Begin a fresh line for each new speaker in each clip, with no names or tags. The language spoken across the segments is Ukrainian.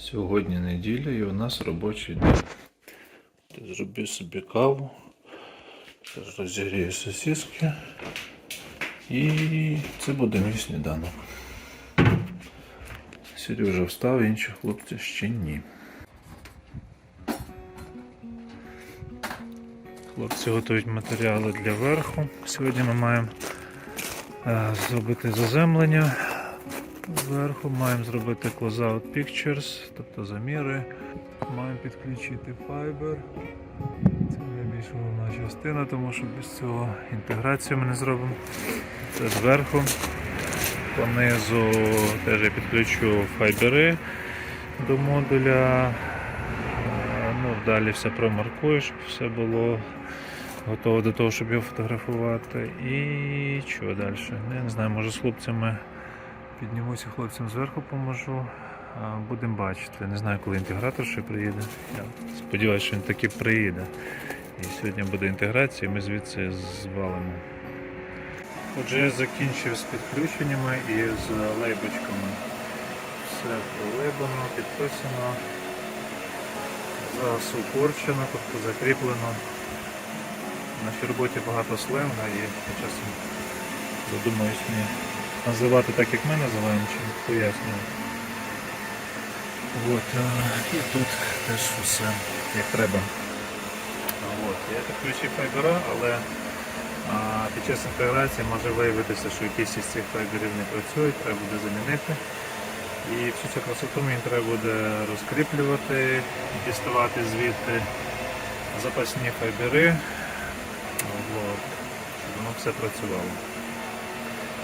Сьогодні неділя і у нас робочий день. Ти зроби собі каву. Зараз розігрію сосиски. І це буде мій сніданок. Сережа встав, інші хлопці ще ні. Хлопці готують матеріали для верху. Сьогодні ми маємо е, зробити заземлення зверху, маємо зробити closeout pictures, тобто заміри. Маємо підключити Fiber. Це найбільш головна частина, тому що без цього інтеграцію ми не зробимо. Це зверху. Понизу теж я підключу файбери до модуля. Е, Ну, далі все промаркую, щоб все було готово до того, щоб його фотографувати. І що далі? Ну, Я не знаю, може з хлопцями піднімуся хлопцям зверху поможу. Будемо бачити. Не знаю, коли інтегратор ще приїде. Я сподіваюся, що він таки приїде. І сьогодні буде інтеграція, і ми звідси звалимо. Отже, я закінчив з підключеннями і з лейбочками. Все пролейбано, підписано, засупорчено, тобто закріплено. Нашій роботі багато сленга і я часом задумаюсь не називати так, як ми називаємо, чи пояснювати. От, а, і тут теж все як треба. От, я підключив файбера, але а, під час інтеграції може виявитися, що якісь із цих файберів не працюють, треба буде замінити. І всю цю красоту мені треба буде розкріплювати, діставати звідти запасні файбери, щоб воно все працювало.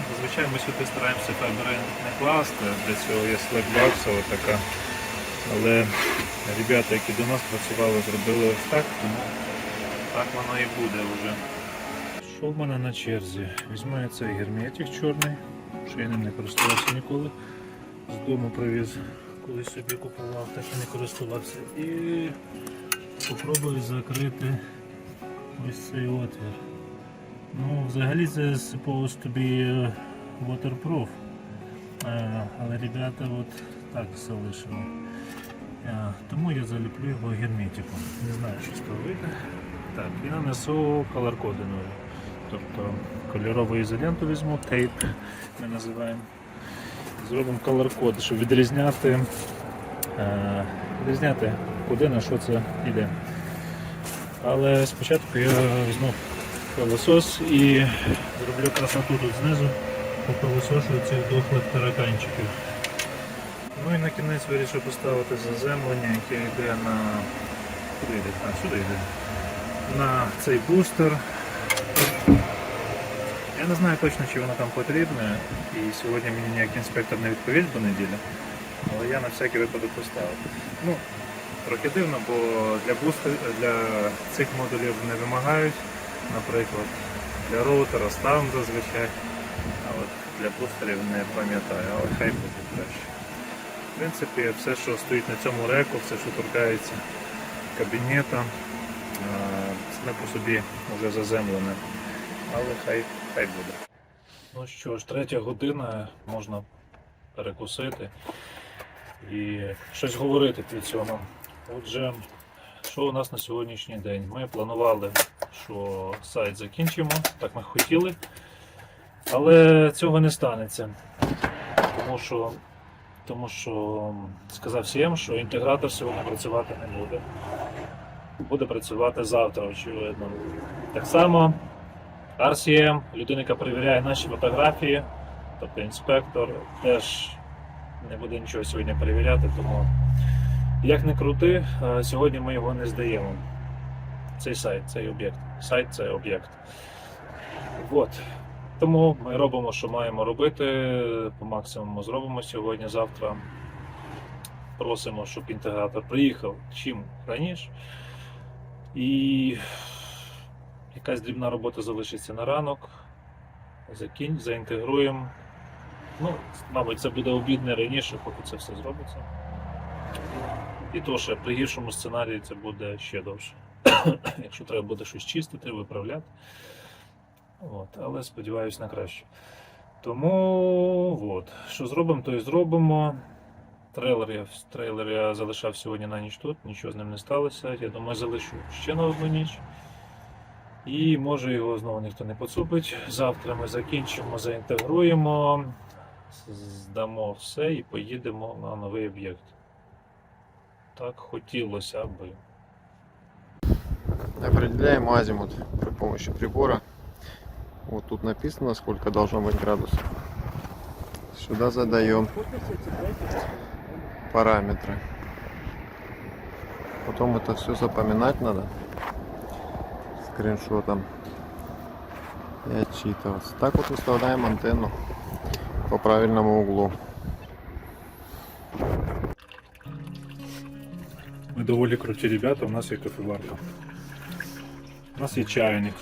Зазвичай ми сюди стараємося файбери не класти, для цього є слекбаксова така. Але ребята, які до нас працювали, зробили ось так, тому так воно і буде вже. Що в мене на черзі? Візьму я цей герметик чорний, що я ним не користувався ніколи. З дому привіз, коли собі купував, так і не користувався. І спробую закрити ось цей отвір. Ну, взагалі це be е, waterproof. Е, Але ребята от так залишили. Е, Тому я заліплю його герметиком. Не знаю, що з того вийде. Так, і нанесу колор-кодиною. Тобто кольорову ізоленту візьму, тейп ми називаємо. Зробимо колор-код, щоб відрізняти, е, відрізняти куди на що це йде. Але спочатку я візьму пилосос і зроблю красоту тут знизу, попилосошу цих дохлих тараканчиків. Ну і на кінець вирішив поставити заземлення, яке йде на. Куди йде? А, сюди йде. На цей бустер. Я не знаю точно, чи воно там потрібне, і сьогодні мені ніякий інспектор не відповість до неділі, але я на всякий випадок поставив. Ну, трохи дивно, бо для бустер, для цих модулів не вимагають, наприклад, для роутера ставимо зазвичай, для бустерів не пам'ятаю, але хай буде краще. В принципі, все, що стоїть на цьому реку, все, що торкається кабінета, саме по собі вже заземлене. Але хай, хай буде. Ну що ж, третя година, можна перекусити і щось говорити при цьому. Отже, що у нас на сьогоднішній день? Ми планували, що сайт закінчимо, так ми хотіли, але цього не станеться. Тому що тому що сказав всім, що інтегратор сьогодні працювати не буде. Буде працювати завтра, очевидно. Так само RCM, людина, яка перевіряє наші фотографії, тобто інспектор, теж не буде нічого сьогодні перевіряти, тому як не крути, е, сьогодні ми його не здаємо. Цей сайт, цей об'єкт. Сайт це об'єкт. От. Тому ми робимо, що маємо робити. По максимуму зробимо сьогодні, завтра. Просимо, щоб інтегратор приїхав чим раніше. І якась дрібна робота залишиться на ранок. Закінь, заінтегруємо. Ну, мабуть, це буде обід не раніше, поки це все зробиться. І то ще при гіршому сценарії це буде ще довше. Якщо треба буде щось чистити, виправляти. От, але сподіваюся на краще. Тому от, що зробимо, то і зробимо. Трейлер я, трейлер я залишав сьогодні на ніч тут, нічого з ним не сталося. Я думаю, залишу ще на одну ніч. І може його знову ніхто не поцупить. Завтра ми закінчимо, заінтегруємо, здамо все і поїдемо на новий об'єкт. Так хотілося би.
Определяем азимут при помощи прибора. Вот тут написано, сколько должно быть градусов. Сюда задаем параметры. Потом это все запоминать надо скриншотом и отчитываться. Так вот выставляем антенну по правильному углу.
Ми доволі круті ребята, у нас є кофеварка. У нас є чайник.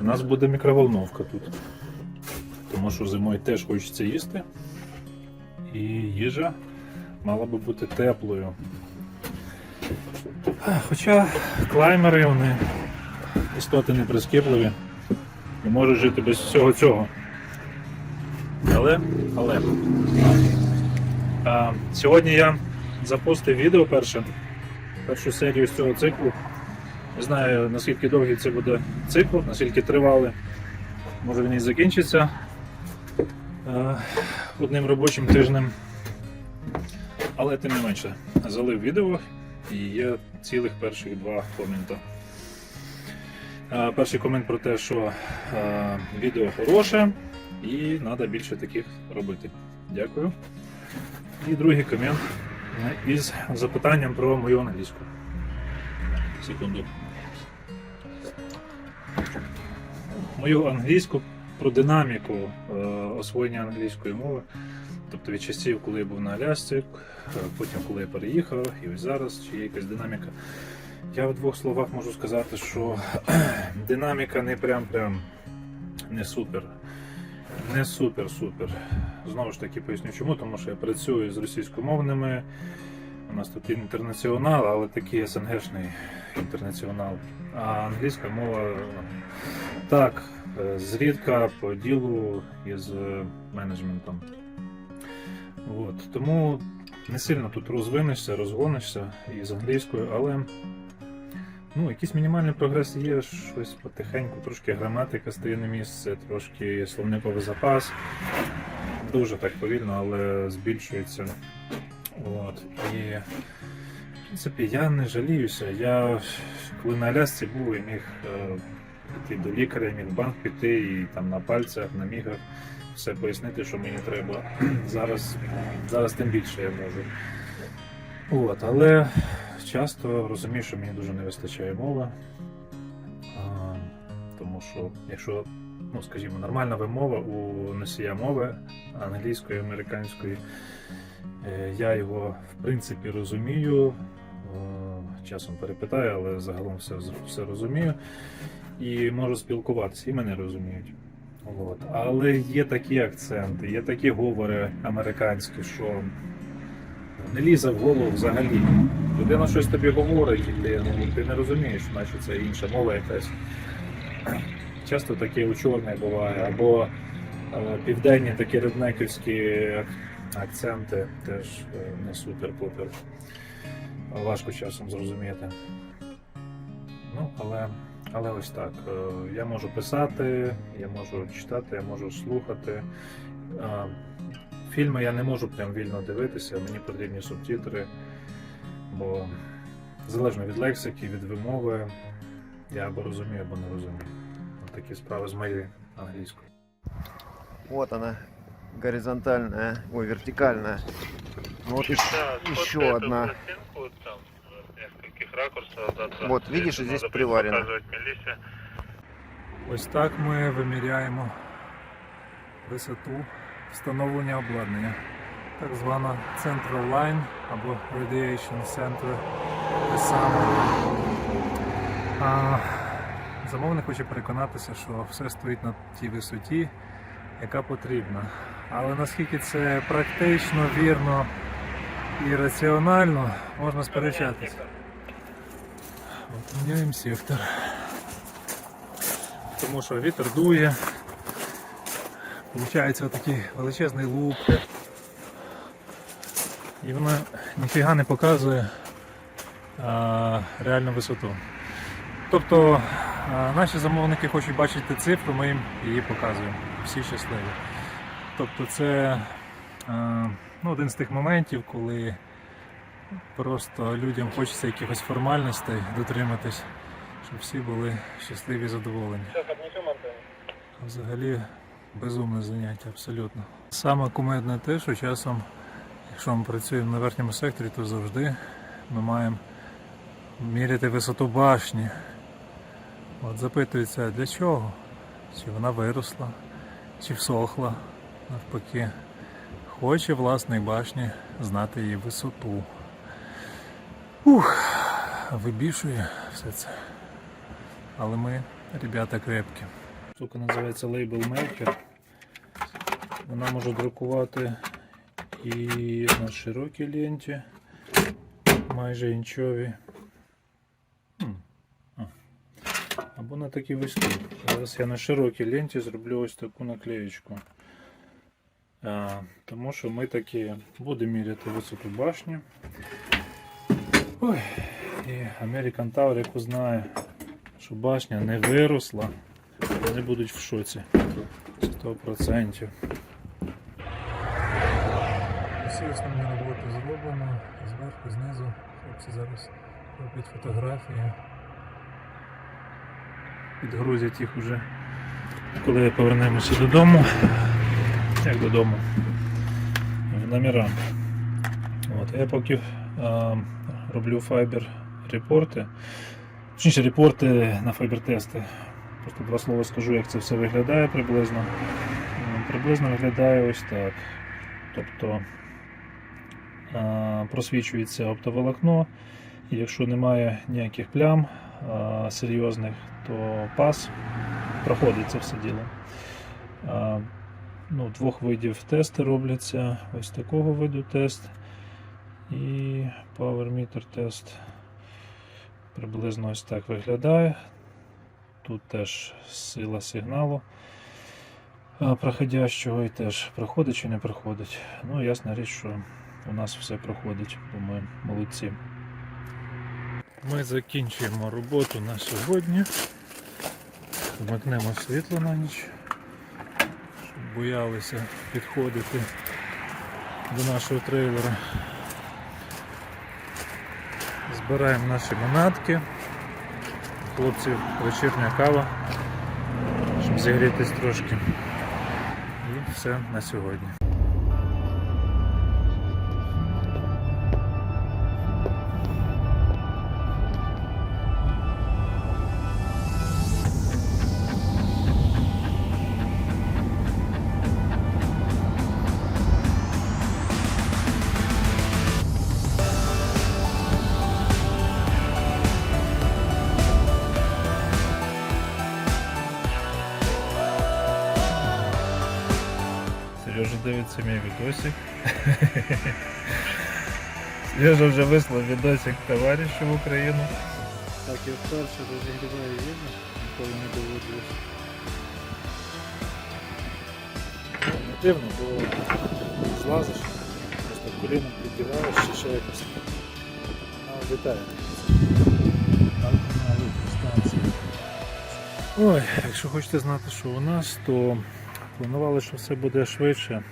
У нас буде мікроволновка тут. Тому що зимою теж хочеться їсти. І їжа мала би бути теплою. Хоча клаймери вони істоти не прискіпливі і можуть жити без всього цього. Але, але. А, сьогодні я запустив відео перше, першу серію з цього циклу. Не знаю наскільки довгий це буде цикл, наскільки тривалий. Може він і закінчиться е, одним робочим тижнем. Але тим не менше, залив відео і є цілих перших два комента. Е, перший комент про те, що е, відео хороше і треба більше таких робити. Дякую. І другий комент із запитанням про мою англійську. Секунду. Мою англійську про динаміку е, освоєння англійської мови. Тобто від часів, коли я був на Алясці, е, потім коли я переїхав, і ось зараз, чи є якась динаміка. Я в двох словах можу сказати, що динаміка не прям прям не супер. Не супер-супер. Знову ж таки поясню чому, тому що я працюю з російськомовними. У нас тут інтернаціонал, але такий СНГшний інтернаціонал. А англійська мова так, е, зрідка по ділу із е, менеджментом. От. Тому не сильно тут розвинешся, розгонишся із англійською, але ну, якийсь мінімальний прогрес є, щось потихеньку, трошки граматика стає на місце, трошки словниковий запас. Дуже так повільно, але збільшується. От. І, в принципі, я не жаліюся. Я коли на Алясці був і міг е, піти до лікаря, міг в банк піти і там на пальцях, на мігах все пояснити, що мені треба. Зараз, зараз тим більше я можу. От, але часто розумію, що мені дуже не вистачає мови. А, тому що, якщо, ну скажімо, нормальна вимова у носія мови англійської, американської, е, я його в принципі розумію. Часом перепитаю, але загалом все, все розумію. І можу спілкуватися, і мене розуміють. От. Але є такі акценти, є такі говори американські, що не лізе в голову взагалі. Людина щось тобі говорить, і ти, ну, ти не розумієш, наче це інша мова якась. Часто таке у чорне буває, або е, південні такі реднеківські акценти теж е, не супер-пупер. Важко часом зрозуміти. Ну, але, але ось так. Е, Я можу писати, я можу читати, я можу слухати. Е, Фільми я не можу прям вільно дивитися, мені потрібні субтитри, бо залежно від лексики, від вимови, я або розумію, або не розумію. От такі справи з моєю англійською.
Вот она, горизонтальная, ой, вертикальная. Вот еще, еще одна. Вот, видишь, здесь приварено.
Ось так ми виміряємо висоту встановлення обладнання. Так звана Central Line або Radiation Center. Те саме. А, замовник хоче переконатися, що все стоїть на тій висоті, яка потрібна. Але наскільки це практично, вірно і раціонально, можна сперечатися. Міняємо сектор. Тому що вітер дує. Получається отакий величезний луп. і вона ніфіга не показує а, реальну висоту. Тобто а, наші замовники хочуть бачити цифру, ми їм її показуємо. Всі щасливі. Тобто це а, ну, один з тих моментів, коли просто людям хочеться якихось формальностей дотриматись, щоб всі були щасливі і задоволені. Взагалі безумне заняття, абсолютно. Саме кумедне те, що часом, якщо ми працюємо на верхньому секторі, то завжди ми маємо міряти висоту башні. От запитується, для чого? Чи вона виросла, чи всохла, навпаки. Хоче власник башні знати її висоту. Ух, вибішує все це. Але ми, ребята, крепкі. Штука називається Label Maker. Вона може друкувати і на широкій ленті, майже інчові. Або на такій вузькій. Зараз я на широкій ленті зроблю ось таку наклеєчку. Тому що ми такі будемо міряти висоту башні. Ой, і American Tower, як узнає, що башня не виросла, вони будуть в шоці. 100%. Всі основні роботи зроблено зверху, знизу. Хлопці зараз роблять фотографії. Підгрузять їх уже, коли повернемося додому. Як додому? В номера. От, я поки роблю файбер репорти. Точніше, репорти на файбер тести. Просто два слова скажу, як це все виглядає приблизно. Приблизно виглядає ось так. Тобто просвічується оптоволокно, і якщо немає ніяких плям серйозних, то пас проходить це все діло. Ну, двох видів тести робляться. Ось такого виду тест Power Meter тест. Приблизно ось так виглядає. Тут теж сила сигналу проходящого і теж проходить чи не проходить. Ну, ясна річ, що у нас все проходить, бо ми молодці. Ми закінчуємо роботу на сьогодні. Вмикнемо світло на ніч, щоб боялися підходити до нашого трейлера. Збираємо наші манатки. Хлопців вечірня кава, щоб зігрітись трошки. І все на сьогодні. Дивиться мій відосик. Сережа вже вислав відосик товаришу в Україну. Так, я вперше розігріваю їжу, ніколи не доводилось. Ну, Не дивно, бо злазиш, просто коліном піддіваєш чи ще якось. А, на електростанції. Ой, якщо хочете знати, що у нас, то планували, що все буде швидше.